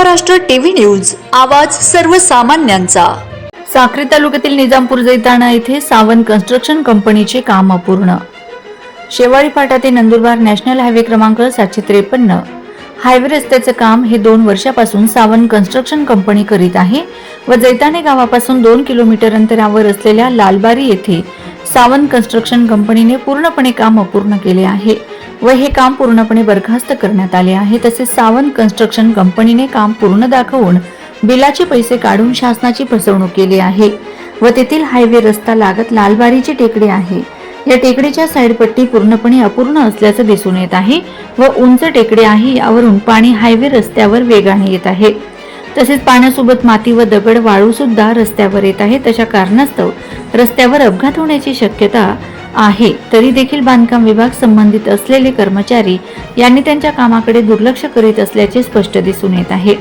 Maharashtra TV news आवाज सर्वसामान्यांचा. साक्री तालुक्यातील निजामपूर जैताना येथे सावंत कन्स्ट्रक्शन कंपनीचे काम अपूर्ण. शेवाळी फाटा ते नंदुरबार नॅशनल हायवे क्रमांक सातशे त्रेपन्न. हायवे रस्त्याचं काम हे दोन वर्षापासून सावंत कन्स्ट्रक्शन कंपनी करीत आहे व जैताने गावापासून दोन किलोमीटर अंतरावर असलेल्या लालबारी येथे सावंत कन्स्ट्रक्शन कंपनीने पूर्णपणे काम अपूर्ण केले आहे. व हे काम पूर्णपणे बरखास्त करण्यात आले आहे. तसेच सावंत कन्स्ट्रक्शन कंपनीने काम पूर्ण दाखवून बिलाचे पैसे काढून शासनाची फसवणूक केली आहे व तेथील हायवे रस्ता लागत लालबारीची टेकडी आहे. या टेकडीच्या साईड पट्टी पूर्णपणे अपूर्ण असल्याचं दिसून येत आहे व उंच टेकडी आहे. यावरून पाणी हायवे रस्त्यावर वेगाने येत आहे. तसेच पाण्यासोबत माती व दगड वाळू सुद्धा रस्त्यावर येत आहे तशा कारणास्तव रस्त्यावर अपघात होण्याची शक्यता आहे. तरी देखील बांधकाम विभाग संबंधित असलेले कर्मचारी यांनी त्यांच्या कामाकडे दुर्लक्ष करीत असल्याचे स्पष्ट दिसून येत आहे.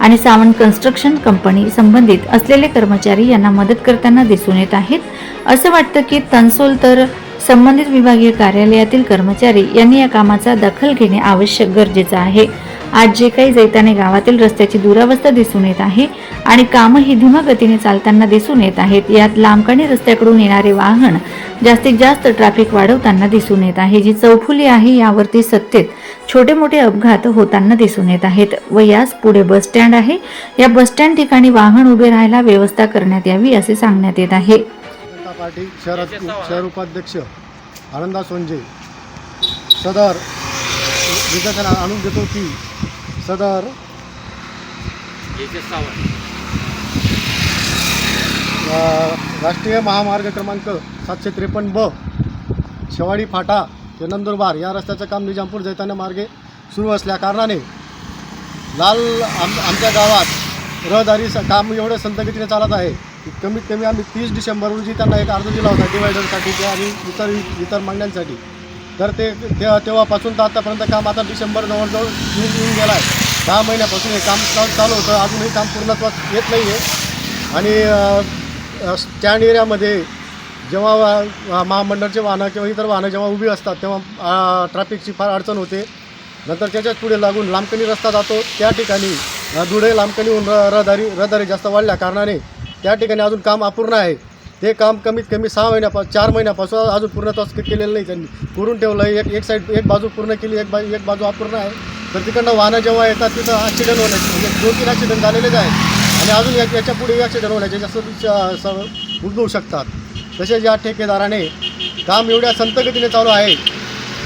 आणि सावंत कन्स्ट्रक्शन कंपनी संबंधित असलेले कर्मचारी यांना मदत करताना दिसून येत आहेत. असं वाटतं की तन्सोल तर संबंधित विभागीय कार्यालयातील कर्मचारी यांनी या कामाचा दखल घेणे आवश्यक गरजेचं आहे. आज जे काही जैताने गावातील रस्त्याची दुरावस्था दिसून येत आहे आणि कामही धीमा गतीने चालताना दिसून येत आहेत. यात लांबकाणी रस्त्याकडून येणारे वाहन जास्तीत जास्त ट्रॅफिक वाढवताना दिसून येत आहे. जी चौफुली आहे यावरती सत्तेत छोटे मोठे अपघात होताना दिसून येत आहेत व यास पुढे बस स्टँड आहे. या बस स्टँड ठिकाणी वाहन उभे राहायला व्यवस्था करण्यात यावी असे सांगण्यात येत आहे. पार्टी शहर शहर उपाध्यक्ष आनंदा सोंजे सदर विधान आणून देतो की सदर. राष्ट्रीय महामार्ग क्रमांक सातशे त्रेपन्न ब शेवाडी फाटा ते नंदुरबार या रस्त्याचं काम निजामपूर जैताना मार्गे सुरू असल्या कारणाने लाल आम आमच्या गावात रहदारी काम एवढं संतगतीने चालत आहे की कमीत कमी आम्ही तीस डिसेंबर रोजी त्यांना एक अर्ज दिला होता डिवायडरसाठी आणि इतर इतर मागण्यांसाठी तर ते ते- तेव्हापासून तर आतापर्यंत काम आता डिसेंबर जवळजवळ जून येऊन गेला आहे. दहा महिन्यापासून हे काम चालू चालू होतं. अजूनही काम पूर्णत्वात येत नाही आहे आणि स्टँड एरियामध्ये जेव्हा महामंडळचे महामंडळाचे वाहनं किंवा इतर वाहनं जेव्हा उभी असतात तेव्हा ट्रॅफिकची फार अडचण होते. नंतर त्याच्याच पुढे लागून लांबकणी रस्ता जातो. त्या ठिकाणी धुळे लांबकणी होऊन रहदारी रहदारी जास्त वाढल्या कारणाने त्या ठिकाणी अजून काम अपूर्ण आहे. ते काम कमीत कमी सहा महिन्यापासून चार महिन्यापासून अजून पूर्णत्वास केलेलं नाही त्यांनी. करून ठेवलं आहे एक एक साईड एक बाजू पूर्ण केली एक बाजू एक बाजू अपूर्ण आहे. तर तिकडनं वाहनं जेव्हा येतात तिथं ॲक्सिडेंट होण्याचे म्हणजे दोन तीन ॲक्सिडेंट झालेलेच आहेत आणि अजून या याच्यापुढे ॲक्सिडेंट होण्याचे जास्त स- उद्भवू शकतात. तसेच या ठेकेदाराने काम एवढ्या संतगतीने चालू आहे.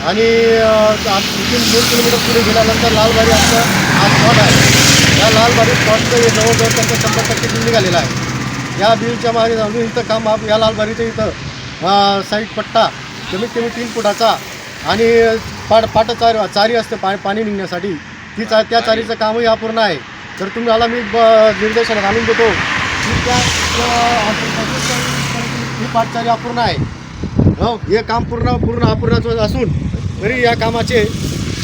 आणि तीन दोन किलोमीटर पुढे गेल्यानंतर लालबारी आमचा हा स्पॉट आहे. या लालबारी स्पॉटचं हे जवळजवळ त्यांचा शंभर टक्के बिल निघालेलं आहे. या बिलच्या मागे अजून इथं काम आप- या लालबारीचं इथं साईड पट्टा कमीत कमी तीन फुटाचा आणि पाट पाट चार चारी असते पा पाणी निघण्यासाठी. ती चा त्या चारीचं कामही अपूर्ण आहे. तर तुम्ही मला मी ब निर्देशनात आणून देतो. की त्या ही पाटचारी अपूर्ण आहे. हो हे काम पूर्ण पूर्ण अपूर्ण असून तरी या कामाचे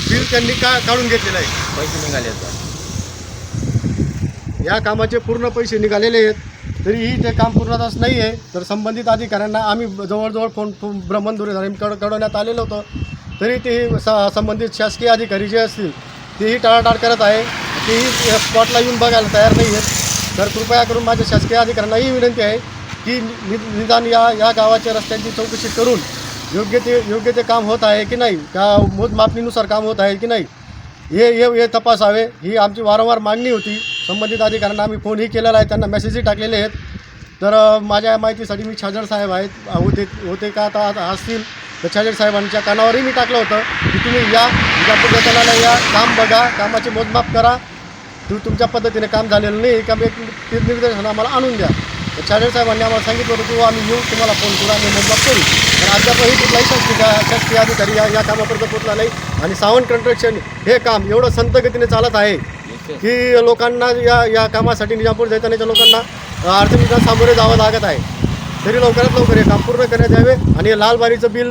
बिल त्यांनी का काढून घेतलेलं आहे. पैसे निघाले. या कामाचे पूर्ण पैसे निघालेले आहेत. तरीही ते काम पूर्णताच नाही आहे तर संबंधित अधिकाऱ्यांना आम्ही जवळजवळ फोन भ्रमणदुरी झाले कड कळवण्यात आलेलं होतं. तरी तेही स- संबंधित शासकीय अधिकारी जे असतील तेही टाळाटाळ करत आहे. तेही स्पॉटला येऊन बघायला तयार नाही आहेत तर कृपया करून माझ्या शासकीय अधिकाऱ्यांनाही विनंती आहे की नि निदान या या गावाच्या रस्त्यांची चौकशी करून योग्य ते योग्य ते काम होत आहे की नाही का मोजमापणीनुसार काम होत आहे की नाही हे हे तपासावे. ही आमची वारंवार मागणी होती. संबंधित अधिकाऱ्यांना आम्ही फोनही केलेला आहे. त्यांना मेसेजही टाकलेले आहेत. तर माझ्या माहितीसाठी मी छाजड साहेब आहेत. होते होते का आता आता असतील तर छाजड साहेबांच्या कानावरही मी टाकलं होतं की तुम्ही या विजापूर या काम बघा कामाचे मोजमाप करा. तू तुमच्या पद्धतीने काम झालेलं नाही का एक ते निर्देशन आम्हाला आणून द्या. तर छाजड साहेबांनी आम्हाला सांगितलं होतं की आम्ही येऊ तुम्हाला फोन करू आम्ही मोजमाप करू. तर अद्यापही कुठलाही शासकीय शासकीय अधिकारी या या कामापर्यंत पोचला नाही. आणि सावंत कंट्रक्शन हे काम एवढं संतगतीने चालत आहे. की लोकांना या या कामासाठी निजामपूर जैतानाच्या लोकांना अ, अडचणींना सामोरे जावं लागत आहे. तरी लवकरात लवकर हे काम पूर्ण करण्यात यावे आणि हे लालबारीचं बिल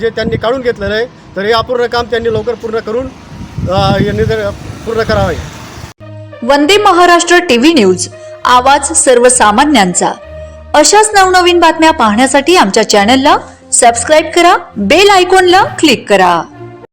जे त्यांनी काढून घेतलेलं आहे तर हे अपूर्ण काम त्यांनी लवकर पूर्ण करून पूर्ण करावे. वंदे महाराष्ट्र टीव्ही न्यूज आवाज सर्वसामान्यांचा. अशाच नवनवीन बातम्या पाहण्यासाठी आमच्या चॅनलला सबस्क्राईब करा बेल आयकॉनला क्लिक करा.